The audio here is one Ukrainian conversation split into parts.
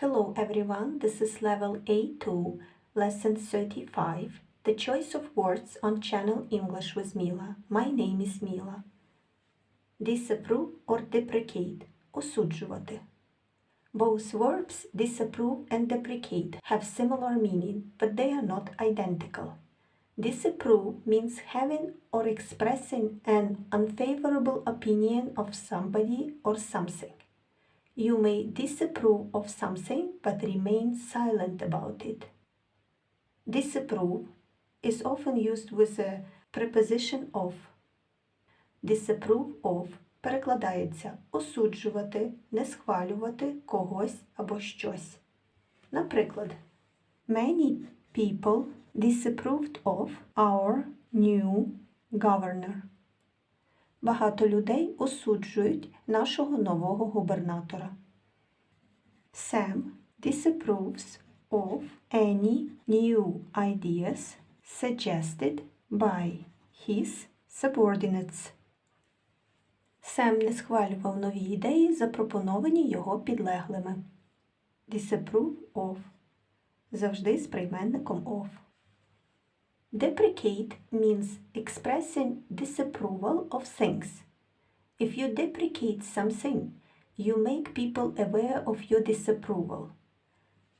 Hello everyone, this is level A2, lesson 35, the choice of words on channel English with Mila. My name is Mila. Disapprove or deprecate – осуджувати. Both verbs disapprove and deprecate have similar meaning, but they are not identical. Disapprove means having or expressing an unfavorable opinion of somebody or something. You may disapprove of something but remain silent about it. Disapprove is often used with a preposition of. Disapprove of перекладається осуджувати, не схвалювати когось або щось. Наприклад, Many people disapproved of our new governor. Багато людей осуджують нашого нового губернатора. Sam disapproves of any new ideas suggested by his subordinates. Сем не схвалював нові ідеї, запропоновані його підлеглими. Disapprove of завжди з прийменником of. Deprecate means expressing disapproval of things. If you deprecate something, you make people aware of your disapproval.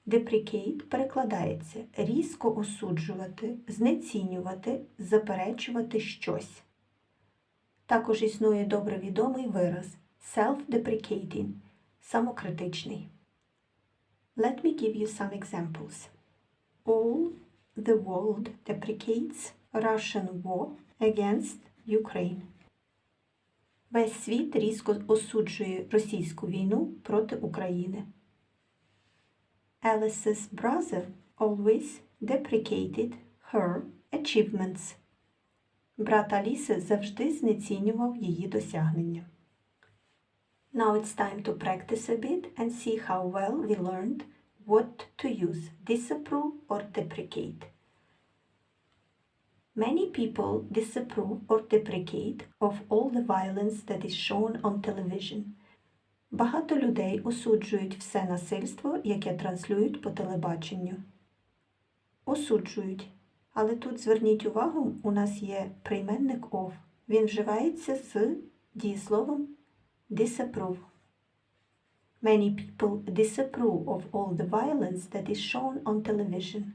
Deprecate перекладається різко осуджувати, знецінювати, заперечувати щось. Також існує добре відомий вираз self-deprecating самокритичний. Let me give you some examples. All the world deprecates Russian war against Ukraine. Весь світ різко осуджує російську війну проти України. Alice's brother always deprecated her achievements. Брат Аліси завжди знецінював її досягнення. Now it's time to practice a bit and see how well we learned what to use, disapprove or deprecate. Many people disapprove or deprecate of all the violence that is shown on television. Багато людей осуджують все насильство, яке транслюють по телебаченню. Осуджують. Але тут зверніть увагу, у нас є прийменник of. Він вживається з дієсловом disapprove. Many people disapprove of all the violence that is shown on television.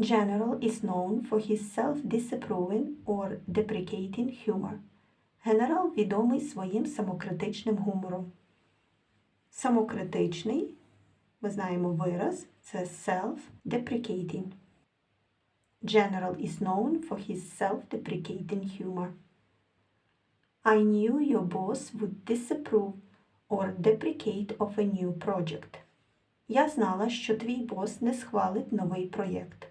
General is known for his self-disapproving or deprecating humor. Генерал відомий своїм самокритичним гумором. Самокритичний, ми знаємо вираз, це self-deprecating. General is known for his self-deprecating humor. I knew your boss would disapprove or deprecate of a new project. Я знала, що твій бос не схвалить новий проєкт.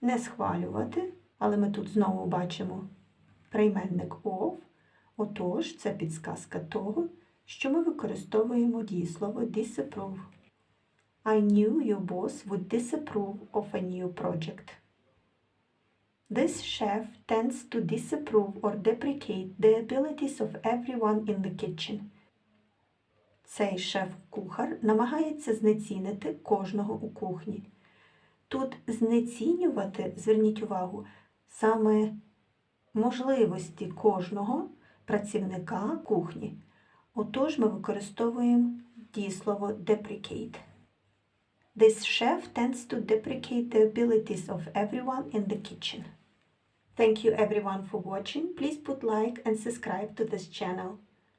Не схвалювати, але ми тут знову бачимо прийменник of, отож це підсказка того, що ми використовуємо дієслово disapprove. I knew your boss would disapprove of a new project. This chef tends to disapprove or deprecate the abilities of everyone in the kitchen. Цей шеф-кухар намагається знецінити кожного у кухні. Тут знецінювати, зверніть увагу, саме можливості кожного працівника кухні. Отож ми використовуємо дієслово deprecate. This chef tends to deprecate the abilities of everyone in the kitchen. Thank you everyone for watching. Please put like and subscribe to this channel.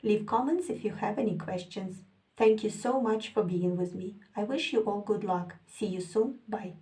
Leave comments if you have any questions. Thank you so much for being with me. I wish you all good luck. See you soon. Bye.